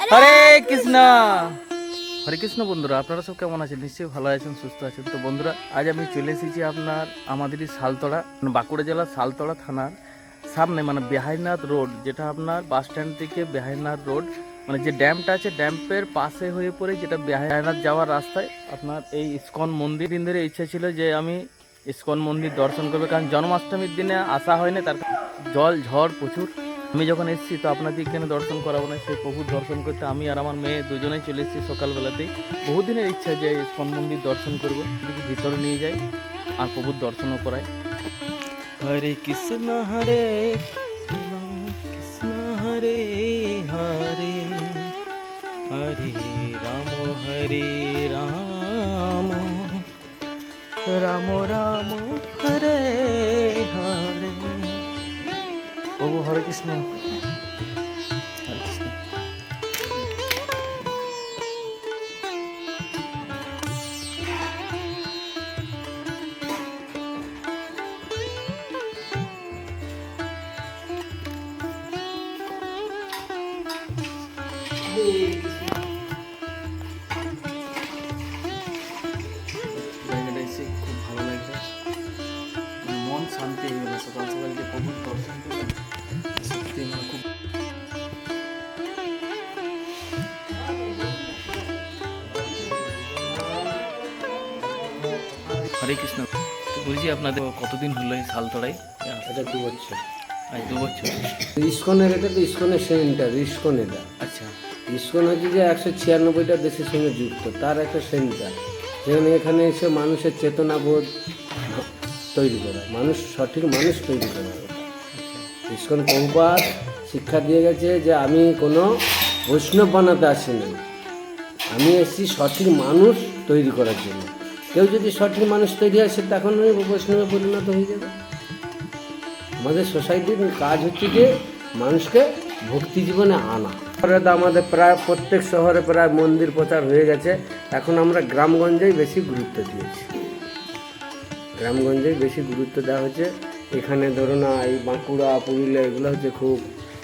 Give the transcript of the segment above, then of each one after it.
হরে কৃষ্ণ। হরে কৃষ্ণ বন্ধুরা আপনারা সব কেমন আছেন? নিশ্চয়ই ভালো আছেন সুস্থ আছেন। তো বন্ধুরা আজ আমি চলে এসেছি আপনার আমাদেরই শালতড়া বাঁকুড়া জেলার শালতড়া থানার সামনে মানে বেহাইনাথ রোড যেটা আপনার বাস স্ট্যান্ড থেকে বেহাইনাথ রোড মানে যে ড্যামটা আছে ড্যাম্পের পাশে হয়ে পড়ে যেটা বেহাইনাথ যাওয়ার রাস্তায় আপনার এই ইস্কন মন্দির দিন ধরে ইচ্ছা ছিল যে আমি ইস্কন মন্দির দর্শন করবে কারণ জন্মাষ্টমীর দিনে আসা হয়নি তার জল ঝড় প্রচুর। আমি যখন এসেছি, তো আপনাদের এখানে দর্শন করাবো না, সেই প্রভুর দর্শন করতে আমি আর আমার মেয়ে দুজনেই চলে এসেছি সকালবেলাতেই। বহুদিনের ইচ্ছা যে ইস্কন মন্দির দর্শন করব, যদি ভিতরে নিয়ে যাই আর প্রভুর দর্শনও করাই। হরে কৃষ্ণ হরে কৃষ্ণ, হরে হরে হরে রাম হরে রাম রাম রাম কৃষ্ণ। হরে হরে কৃষ্ণ। তো বলছি আপনাদের কতদিন হলো এই শালতড়াই এটা দু বছর। আজ দু বছর? ইস্কনের এটা তো ইস্কনের সেন্টার ইস্কন এটা। আচ্ছা। ইস্কন হচ্ছে যে একশো ছিয়ানব্বইটা দেশের সঙ্গে যুক্ত তার একটা সেন্টার যেখানে এখানে এসে মানুষের চেতনাবোধ তৈরি করা মানুষ সঠিক মানুষ তৈরি করা। ইস্কন বহুবার শিক্ষা দিয়ে গেছে যে আমি কোনো বৈষ্ণব বানাতে আসিনি। আমি এসেছি সঠিক মানুষ তৈরি করার জন্য। কেউ যদি সঠিক মানুষ তৈরি হয়, সে তখন বৈষ্ণবে পরিণত হয়ে যাবে। আমাদের সোসাইটির কাজ হচ্ছে যে মানুষকে ভক্তি জীবনে আনা। শহরে তো আমাদের প্রায় প্রত্যেক শহরে প্রায় মন্দির প্রচার হয়ে গেছে। এখন আমরা গ্রামগঞ্জেই বেশি গুরুত্ব দিয়েছি। গ্রামগঞ্জেই বেশি গুরুত্ব দেওয়া হচ্ছে। এখানে ধরুন না এই বাঁকুড়া, পুরুলিয়া, এগুলো হচ্ছে খুব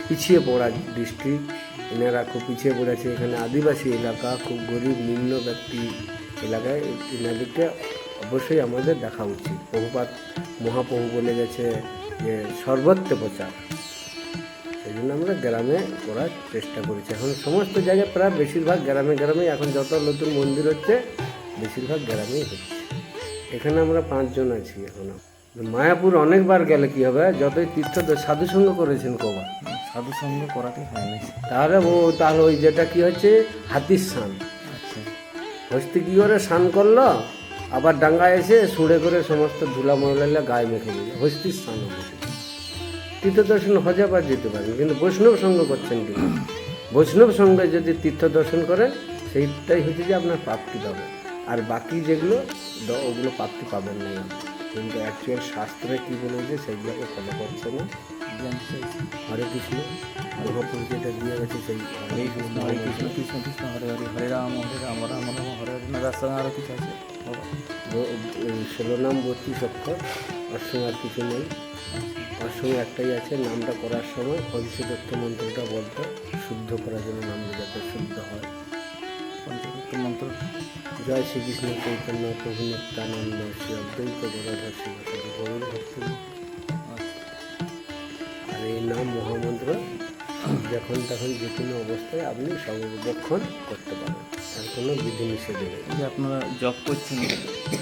পিছিয়ে পড়া ডিস্ট্রিক্ট এনারা খুব পিছিয়ে পড়েছে। এখানে আদিবাসী এলাকা, খুব গরিব, নিম্ন ব্যক্তি। এলাকায় এনাদেরকে অবশ্যই আমাদের দেখা উচিত। বহুপাত মহাপ্রভু বলে গেছে যে সর্বত্র প্রচার। সেই জন্য আমরা গ্রামে করার চেষ্টা করেছি। এখন সমস্ত জায়গায় প্রায় বেশিরভাগ গ্রামে গ্রামে এখন যত নতুন মন্দির হচ্ছে বেশিরভাগ গ্রামেই হচ্ছে। এখানে আমরা পাঁচজন আছি এখনও। মায়াপুর অনেকবার গেলে কি হবে? যতই তীর্থ সাধু সঙ্গ করেছেন কবার। সাধু সঙ্গ করাতে হয়নি। তাহলে ও তাহলে ওই যেটা কি হচ্ছে? হাতির স্নান। হস্তি কী করে স্নান করল? আবার ডাঙ্গায় এসে সুড়ে করে সমস্ত ধুলা ময়লা গায়ে মেখে দিল। হস্তির স্নান হলো সেটা। তীর্থ দর্শন হজে আবার যেতে পারেন কিন্তু বৈষ্ণব সঙ্গ করছেন কি? বৈষ্ণব সঙ্গে যদি তীর্থ দর্শন করেন সেইটাই হচ্ছে যে আপনার প্রাপ্তি পাবেন আর বাকি যেগুলো ওগুলো প্রাপ্তি পাবেন না। কিন্তু অ্যাকচুয়াল শাস্ত্রে কী বলেছে সেইগুলোকে ফলো করছে না। হরে কৃষ্ণ মহাপুরুষ যেটা দিয়ে গেছে সেই। হরে কৃষ্ণ হরে কৃষ্ণ কৃষ্ণ কৃষ্ণ হরে হরে হরে রাম হরে রাম রাম রাম হরে হরে না তার সঙ্গে আরও কিছু আছে? ষোলো নাম বত্রিশ অক্ষর ওর সঙ্গে আর কিছু নেই। ওর সঙ্গে একটাই আছে নামটা করার সময় পঞ্চদত্ত মন্ত্রটা বলতে শুদ্ধ করার জন্য নামটা যাতে শুদ্ধ হয়। পঞ্চদত্ত মন্ত্র। জয় শ্রীকৃষ্ণ চৈতন্য প্রভু নিত্যানন্দ শ্রী অদ্বৈত শ্রীবাসী গৌর ভক্ত এই নাম মহামন্ত্র যখন তখন যে কোনো অবস্থায় আপনি সর্বক্ষণ করতে পারেন। তার কোনো বিধি নিষেধ নেই। যে আপনারা জব করছেন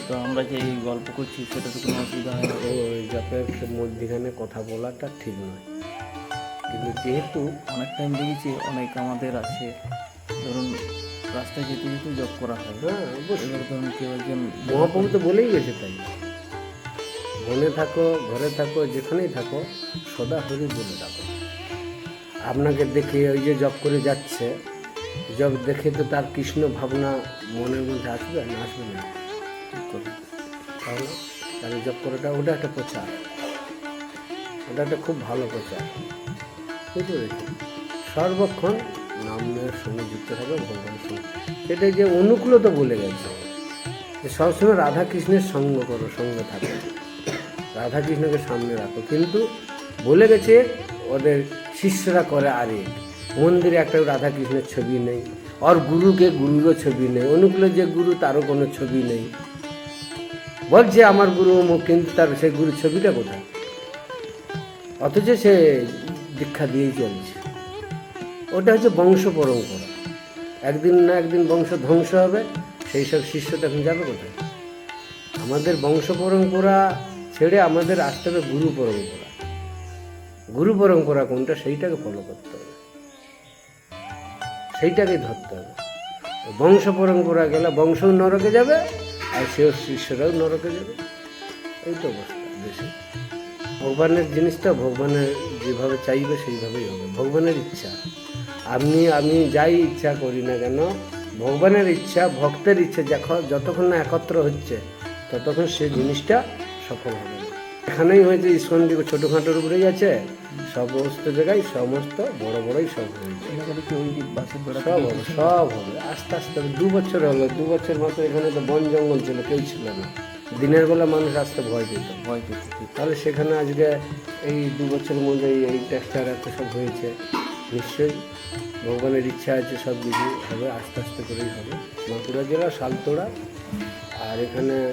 তো আমরা যে এই গল্প করছি সেটা তো কোনো অসুবিধা হয় না। ও ওই জপের মধ্যখানে কথা বলাটা ঠিক নয়। কিন্তু যেহেতু অনেক টাইম দেখেছি অনেক আমাদের আছে। ধরুন রাস্তায় যেতে যেতে জব করা হয়। হ্যাঁ এবার ধরুন কেউ একজন মহাপ্রভু তো বলেই গেছে তাই। মনে থাকো, ঘরে থাকো, যেখানেই থাকো, সদা হরি বলে থাকো আপনাকে দেখে ওই যে জব করে যাচ্ছে জব দেখে তো তার কৃষ্ণ ভাবনা মনের মধ্যে আসবে না আসবে না। তাহলে তাহলে জব করাটা ওটা একটা প্রচার। ওটা একটা খুব ভালো প্রচার। বুঝতে পেরেছি সর্বক্ষণ নামের সঙ্গে যুক্ত থাকবে, ভগবানের সঙ্গে। সেটা যে অনুকূলত বলে গেছে। সবসময় রাধা কৃষ্ণের সঙ্গ করো, সঙ্গে থাকো। রাধা কৃষ্ণকে সামনে রাখো। কিন্তু বলে গেছে, ওদের শিষ্যরা করে আরে, মন্দিরে একটা রাধাকৃষ্ণের ছবি নেই, আর গুরুকে গুরুরও ছবি নেই, অনুকূলে যে গুরু তারও কোনো ছবি নেই। বলছে, আমার গুরু কিন্তু তার সেই গুরু ছবিটা কোথায়? অথচ সে দীক্ষা দিয়েই চলছে। ওটা হচ্ছে বংশ পরম্পরা। একদিন না একদিন বংশ ধ্বংস হবে, সেই সব শিষ্য তখন যাবে কোথায়? আমাদের বংশ পরম্পরা ছেড়ে আমাদের আসতে হবে গুরু পরম্পরা। গুরু পরম্পরা কোনটা সেইটাকে ফলো করতে হবে। সেইটাকে ধরতে হবে। বংশ পরম্পরা গেলে বংশ নরকে যাবে আর সেও শিষ্যরাও নরকে যাবে। এই তো অবস্থা দেশে ভগবানের জিনিসটা ভগবানের যেভাবে চাইবে সেইভাবেই হবে। ভগবানের ইচ্ছা। আপনি আমি যাই ইচ্ছা করি না কেন, ভগবানের ইচ্ছা, ভক্তের ইচ্ছা যখন, যতক্ষণ না একত্র হচ্ছে, ততক্ষণ সেই জিনিসটা সফল হবে। এখানেই হয়েছে ইস্কনটি ছোটোখাটোর উপরে গেছে সমস্ত জায়গায় সমস্ত বড় বড়ই সব হয়েছে। সব হবে সব হবে। আস্তে আস্তে। দু বছর হলো দু বছর মতো এখানে তো বন জঙ্গল ছিল কেউ ছিল না। দিনের বেলা মানুষ আসতে ভয় পেত। ভয় পেতে তাহলে সেখানে আজকে এই দু বছরের মধ্যে এই- এই টেক্সচার এত সব হয়েছে। নিশ্চয়ই ভগবানের ইচ্ছা আছে সব কিছু হবে আস্তে আস্তে করেই হবে। বাঁকুড়া জেলা শালতোড়া আর এখানে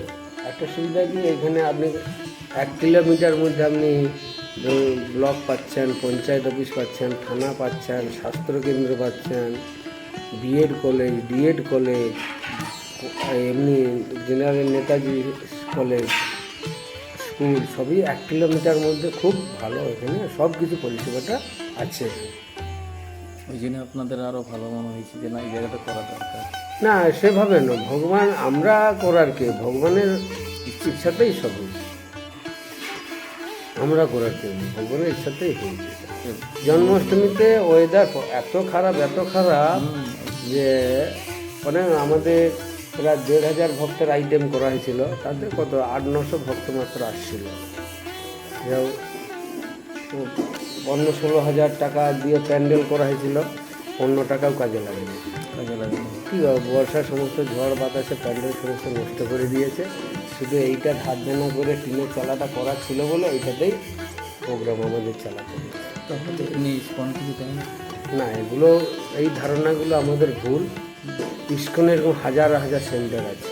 একটা সুবিধা কি, এখানে আপনি এক কিলোমিটার মধ্যে আপনি ব্লক পাচ্ছেন, পঞ্চায়েত অফিস পাচ্ছেন, থানা পাচ্ছেন স্বাস্থ্যকেন্দ্র পাচ্ছেন, বিএড কলেজ, ডিএড কলেজ, এমনি জেনারেল নেতাজি কলেজ, স্কুল, সবই এক কিলোমিটার মধ্যে খুব ভালো এখানে, সব কিছু পরিষেবাটা আছে। ওই জন্য আপনাদের আরও ভালো মনে হয়েছে যে না, এই জায়গাটা করা দরকার। না, সেভাবে না। ভগবান, আমরা করার কে ভগবানের ইচ্ছাতেই সব হয়েছে। আমরা করার কে ভগবানের ইচ্ছাতেই হয়েছে। জন্মাষ্টমীতে ওয়েদার এত খারাপ এত খারাপ যে মানে আমাদের প্রায় দেড় হাজার ভক্তের আইটেম করা হয়েছিল তাতে কত, আট, নশো ভক্ত মাত্র আসছিল। পনেরো ষোলো হাজার টাকা দিয়ে প্যান্ডেল করা হয়েছিল, পনেরো টাকাও কাজে লাগেনি। কাজে লাগে কি বর্ষার সমস্ত ঝড় বাতাসে প্যান্ডেল সমস্ত নষ্ট করে দিয়েছে। শুধু এইটা ধার দেনা করে টিনের চালাটা করা ছিল বলে এইটাতেই প্রোগ্রাম আমাদের চালাতে না না এগুলো এই ধারণাগুলো আমাদের ভুল। ইস্কনের এরকম হাজার হাজার সেন্টার আছে।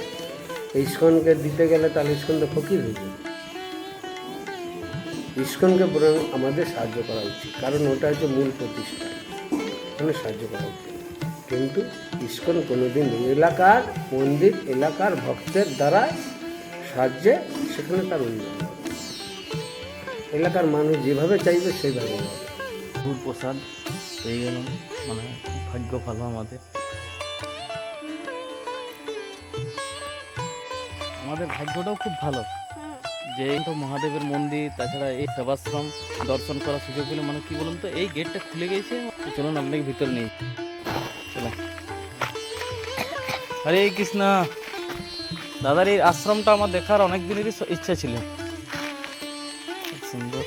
ইস্কনকে দিতে গেলে তাহলে ইস্কন তো ফকির হয়ে যাবে। ইস্কনকে বরং আমাদের সাহায্য করা উচিত। কারণ ওটা হচ্ছে মূল প্রতিষ্ঠান। ওখানে সাহায্য করা উচিত। কিন্তু ইস্কন কোনোদিন এলাকার মন্দির, এলাকার ভক্তের দ্বারা সাহায্যে সেখানে তার উন্নয়ন এলাকার মানুষ যেভাবে চাইবে, সেইভাবে ভুল প্রসাদ পেয়ে গেলাম। মানে ভাগ্য ভালো আমাদের। আমাদের ভাগ্যটাও খুব ভালো। যে তো মহাদেবের মন্দির, তাছাড়া এই সেবাশ্রম দর্শন করার সুযোগ পেলে মানে কি বলুন তো, এই গেটটা খুলে গেছে। চলুন, আপনাকে ভিতরে নেই হরে কৃষ্ণ। দাদার এই আশ্রমটা আমার দেখার অনেক দিনেরই ইচ্ছা ছিল। সুন্দর।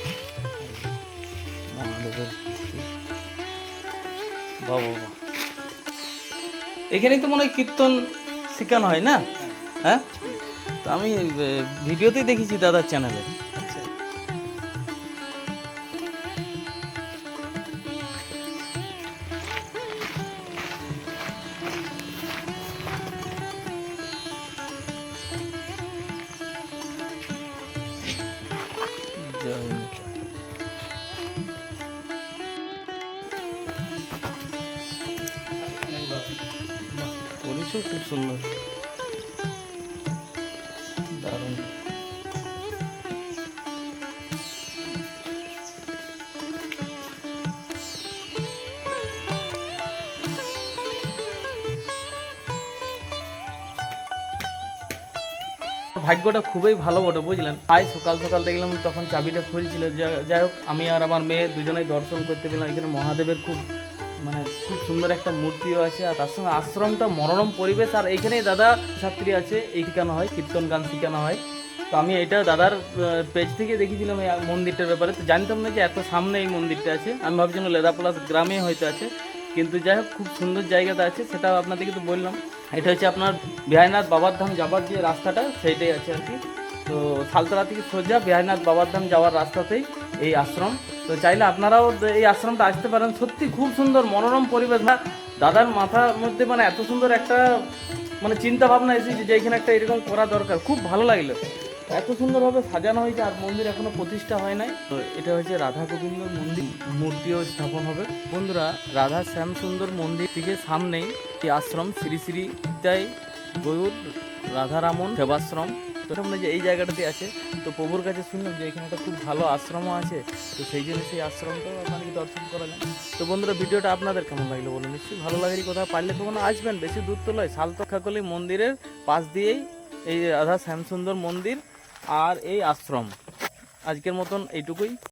বাবা এখানেই তো মনে হয় কীর্তন শেখানো হয় না? হ্যাঁ? তো আমি ভিডিওতেই দেখেছি দাদার চ্যানেলে পরিচয় খুব সুন্দর। ভাগ্যটা খুবই ভালো বটে, বুঝলেন? আজ সকাল সকাল দেখলাম তখন চাবিটা খুলছিল। যাই হোক, আমি আর আমার মেয়ে দুজনেই দর্শন করতে পেলাম এখানে মহাদেবের খুব মানে খুব সুন্দর একটা মূর্তিও আছে, আর তার সঙ্গে আশ্রমটা মনোরম পরিবেশ, আর এইখানে দাদা ছাত্রী আছে এই শেখানো হয়? কীর্তন গান শেখানো হয়। তো আমি এটা দাদার পেজ থেকে দেখেছিলাম এই মন্দিরটার ব্যাপারে। তো জানতাম না যে এত সামনে এই মন্দিরটা আছে। আমি ভাবছিলাম লেদা প্লাস গ্রামে হয়তো আছে। কিন্তু যাই হোক, খুব সুন্দর জায়গাটা আছে, সেটা আপনাদেরকে তো বললাম। এটা হচ্ছে আপনার বিহাইনাথ বাবার ধাম যাবার যে রাস্তাটা, সেইটাই আছে আর কি। তো সালতলা থেকে সোজা বিহারনাথ বাবার ধাম যাওয়ার রাস্তাতেই এই আশ্রম। তো চাইলে আপনারাও এই আশ্রমটা আসতে পারেন। সত্যি খুব সুন্দর মনোরম পরিবেশ। না, দাদার মাথার মধ্যে মানে এত সুন্দর একটা মানে চিন্তা ভাবনা এসেছে যে এখানে একটা এরকম করা দরকার। খুব ভালো লাগল। এত সুন্দরভাবে সাজানো হয়েছে আর মন্দির এখনও প্রতিষ্ঠা হয় নাই। তো এটা হচ্ছে রাধা গোবিন্দ মন্দির। মূর্তিও স্থাপন হবে। বন্ধুরা, রাধা শ্যাম সুন্দর মন্দির থেকে সামনেই আশ্রম। শ্রী শ্রী তাই গয়ুর রাধারামন সেবাশ্রম। তো সামনে যে এই জায়গাটাতে আছে। তো প্রভুর কাছে শুনলাম যে এখানে একটা খুব ভালো আশ্রমও আছে। তো সেই জন্য সেই আশ্রমটাও আপনাকে দর্শন করা যায়। তো বন্ধুরা, ভিডিওটা আপনাদের কেমন লাগল বলুন? নিশ্চয়ই ভালো লাগারই কথা পারলে তখন আসবেন, বেশি দূর তো নয়। সালতক্ষাকলি মন্দিরের পাশ দিয়েই এই রাধা শ্যামসুন্দর মন্দির আর এই আশ্রম। আজকের মতন এইটুকুই।